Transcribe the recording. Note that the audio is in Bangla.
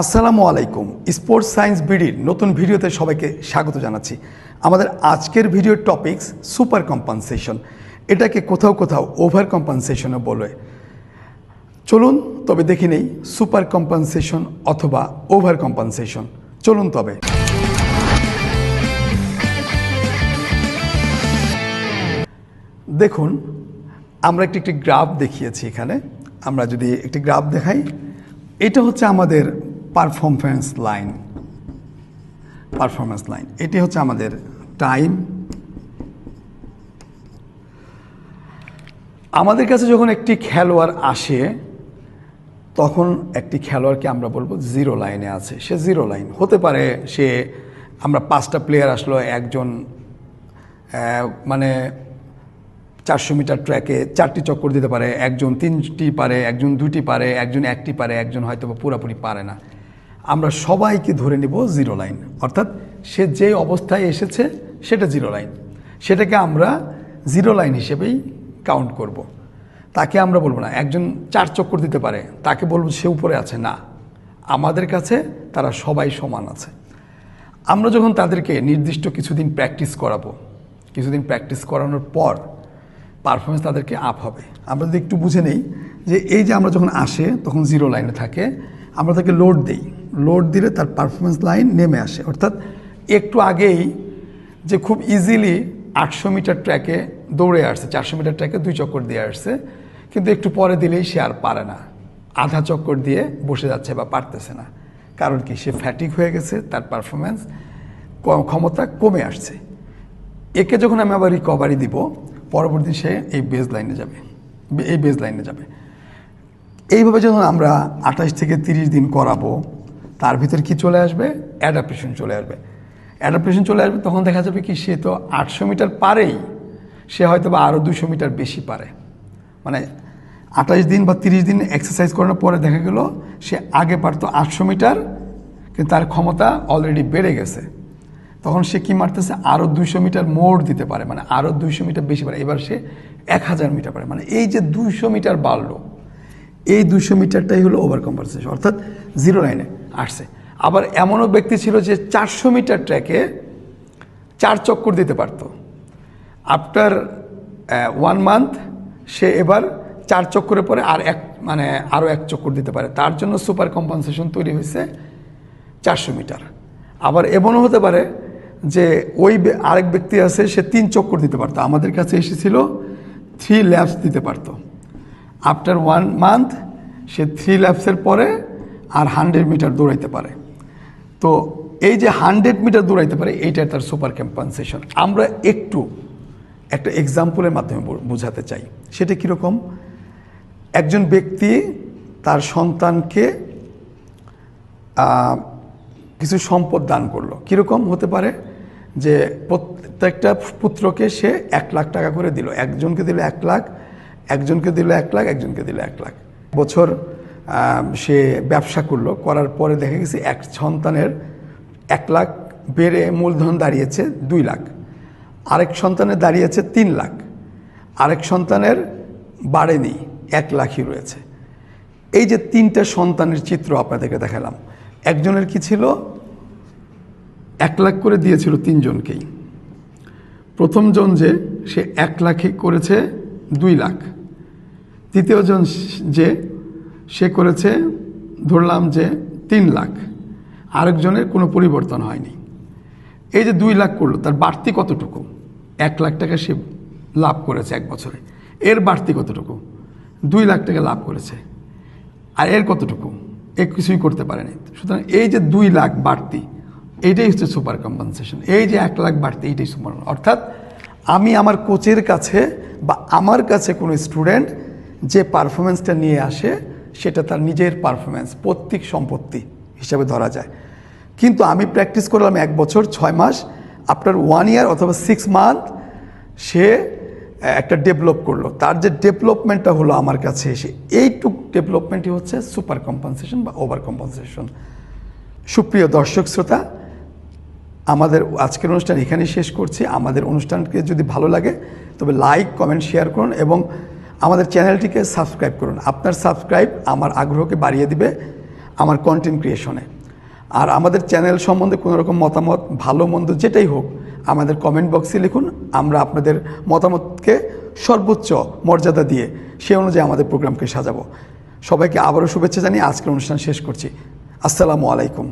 আসসালামু আলাইকুম। স্পোর্টস সায়েন্স বিডির নতুন ভিডিওতে সবাইকে স্বাগত জানাচ্ছি। আমাদের আজকের ভিডিওর টপিকস সুপার কম্পানসেশন। এটাকে কোথাও কোথাও ওভার কম্পানসেশনও বলে। চলুন, তবে দেখি নেই সুপার কম্পানসেশন অথবা ওভার কম্পানসেশন। চলুন তবে। দেখুন, আমরা একটি একটি গ্রাফ দেখিয়েছি এখানে। আমরা যদি একটি গ্রাফ দেখাই, এটা হচ্ছে আমাদের পারফরমেন্স লাইন পারফরমেন্স লাইন এটি হচ্ছে আমাদের টাইম আমাদের কাছে যখন একটি খেলোয়াড় আসে, তখন একটি খেলোয়াড়কে আমরা বলব জিরো লাইনে আছে। সে জিরো লাইন হতে পারে সে, আমরা পাঁচটা প্লেয়ার আসলো, একজন মানে চারশো মিটার ট্র্যাকে চারটি চক্কর দিতে পারে, একজন তিনটি পারে, একজন দুটি পারে, একজন একটি পারে, একজন হয়তো পুরোপুরি পারে না। আমরা সবাইকে ধরে নিব জিরো লাইন। অর্থাৎ সে যে অবস্থায় এসেছে, সেটা জিরো লাইন। সেটাকে আমরা জিরো লাইন হিসেবেই কাউন্ট করব। তাকে আমরা বলব না, একজন চার চক্কর দিতে পারে, তাকে বলব সে উপরে আছে। না, আমাদের কাছে তারা সবাই সমান আছে। আমরা যখন তাদেরকে নির্দিষ্ট কিছুদিন প্র্যাকটিস করাবো, কিছুদিন প্র্যাকটিস করানোর পর পারফরমেন্স তাদেরকে আপ হবে। আমরা যদি একটু বুঝে নেই যে এই যে আমরা যখন আসে, তখন জিরো লাইনে থাকে, আমরা তাকে লোড দিই। লোড দিলে তার পারফরমেন্স লাইন নেমে আসে। অর্থাৎ একটু আগেই যে খুব ইজিলি আটশো মিটার ট্র্যাকে দৌড়ে আসছে, চারশো মিটার ট্র্যাকে দুই চক্কর দিয়ে আসছে। কিন্তু একটু পরে দিলেই সে আর পারে না। আধা চক্কর দিয়ে বসে যাচ্ছে বা পারতেছে না। কারণ কি? সে ফ্যাটিক হয়ে গেছে, তার পারফরমেন্স ক্ষমতা কমে আসছে। একে যখন আমি আবার রিকভারি দিব, পরবর্তী সে এই বেজ লাইনে যাবে। এই বেজ লাইনে যাবে। এইভাবে যখন আমরা আঠাশ থেকে তিরিশ দিন করাবো তার ভিতর কি চলে আসবে? অ্যাডাপ্টেশন চলে আসবে। অ্যাডাপ্টেশন চলে আসবে, তখন দেখা যাবে কি সে তো আটশো মিটার পারেই। সে হয়তো বা আরও দুশো মিটার বেশি পারে। মানে আঠাশ দিন বা তিরিশ দিন এক্সারসাইজ করানোর পরে দেখা গেল, সে আগে পারতো আটশো মিটার, কিন্তু তার ক্ষমতা অলরেডি বেড়ে গেছে। তখন সে কি মারতেছে? আরও দুইশো মিটার মোড় দিতে পারে মানে আরও দুইশো মিটার বেশি পারে। এবার সে এক হাজার মিটার পারে। মানে এই যে দুইশো মিটার বাড়লো, এই দুইশো মিটারটাই হলো ওভার কম্পানসেশন অর্থাৎ জিরো লাইনে আসছে। আবার এমনও ব্যক্তি ছিল যে চারশো মিটার ট্র্যাকে চার চক্কর দিতে পারতো। আফটার ওয়ান মান্থ সে এবার চার চক্করে পরে আর এক মানে আরও এক চক্কর দিতে পারে। তার জন্য সুপার কম্পানসেশন তৈরি হয়েছে চারশো মিটার। আবার এমনও হতে পারে যে ওই আরেক ব্যক্তি আছে, সে তিন চক্কর দিতে পারতো। আমাদের কাছে এসেছিল থ্রি ল্যাপস দিতে পারতো। আফটার ওয়ান মান্থ সে থ্রি ল্যাপসের পরে আর হান্ড্রেড মিটার দৌড়াইতে পারে। তো এই যে হান্ড্রেড মিটার দৌড়াইতে পারে এইটা তার সুপার কম্পানসেশন। আমরা একটু একটা এক্সাম্পলের মাধ্যমে বোঝাতে চাই। সেটা কীরকম? একজন ব্যক্তি তার সন্তানকে কিছু সম্পদ দান করল। কীরকম হতে পারে? যে প্রত্যেকটা পুত্রকে সে এক লাখ টাকা করে দিল। একজনকে দিল এক লাখ, একজনকে দিল এক লাখ, একজনকে দিল এক লাখ। বছর সে ব্যবসা করল, করার পরে দেখা গেছে এক সন্তানের এক লাখ বেড়ে মূলধন দাঁড়িয়েছে দুই লাখ। আরেক সন্তানের দাঁড়িয়েছে তিন লাখ। আরেক সন্তানের বাড়েনি, এক লাখই রয়েছে। এই যে তিনটা সন্তানের চিত্র আপনাদেরকে দেখালাম, একজনের কি ছিল? এক লাখ করে দিয়েছিল তিনজনকেই। প্রথমজন যে, সে এক লাখে করেছে দুই লাখ। তৃতীয়জন যে সে করেছে, ধরলাম যে তিন লাখ। আরেকজনের কোনো পরিবর্তন হয়নি। এই যে দুই লাখ করল, তার বাড়তি কতটুকু? এক লাখ টাকা সে লাভ করেছে এক বছরে। এর বাড়তি কতটুকু? দুই লাখ টাকা লাভ করেছে। আর এর কতটুকু? এ কিছুই করতে পারেনি। সুতরাং এই যে দুই লাখ বাড়তি, এইটাই হচ্ছে সুপার কম্পানসেশন এই যে এক লাখ বাড়তি, এইটাই সুপার অর্থাৎ আমি আমার কোচের কাছে বা আমার কাছে কোনো স্টুডেন্ট যে পারফরমেন্সটা নিয়ে আসে সেটা তার নিজের পারফরমেন্স পৈতৃক সম্পত্তি হিসাবে ধরা যায়। কিন্তু আমি প্র্যাকটিস করলাম এক বছর, ছয় মাস আফটার ওয়ান ইয়ার অথবা সিক্স মান্থ সে একটা ডেভেলপ করল। তার যে ডেভেলপমেন্টটা হলো আমার কাছে এসে, এইটুক ডেভেলপমেন্টই হচ্ছে সুপার কম্পানসেশন বা ওভার কম্পানসেশন সুপ্রিয় দর্শক শ্রোতা, আমাদের আজকের অনুষ্ঠান এখানেই শেষ করছি। আমাদের অনুষ্ঠানকে যদি ভালো লাগে, তবে লাইক কমেন্ট শেয়ার করুন এবং আমাদের চ্যানেলটিকে সাবস্ক্রাইব করুন। আপনার সাবস্ক্রাইব আমার আগ্রহকে বাড়িয়ে দিবে আমার কন্টেন্ট ক্রিয়েশনে আর আমাদের চ্যানেল সম্বন্ধে কোনো রকম মতামত, ভালো, মন্দ, যেটাই হোক, আমাদের কমেন্ট বক্সে লিখুন। আমরা আপনাদের মতামতকে সর্বোচ্চ মর্যাদা দিয়ে সে অনুযায়ী আমাদের প্রোগ্রামকে সাজাবো। সবাইকে আবারও শুভেচ্ছা জানিয়ে আজকের অনুষ্ঠান শেষ করছি। আসসালামু আলাইকুম।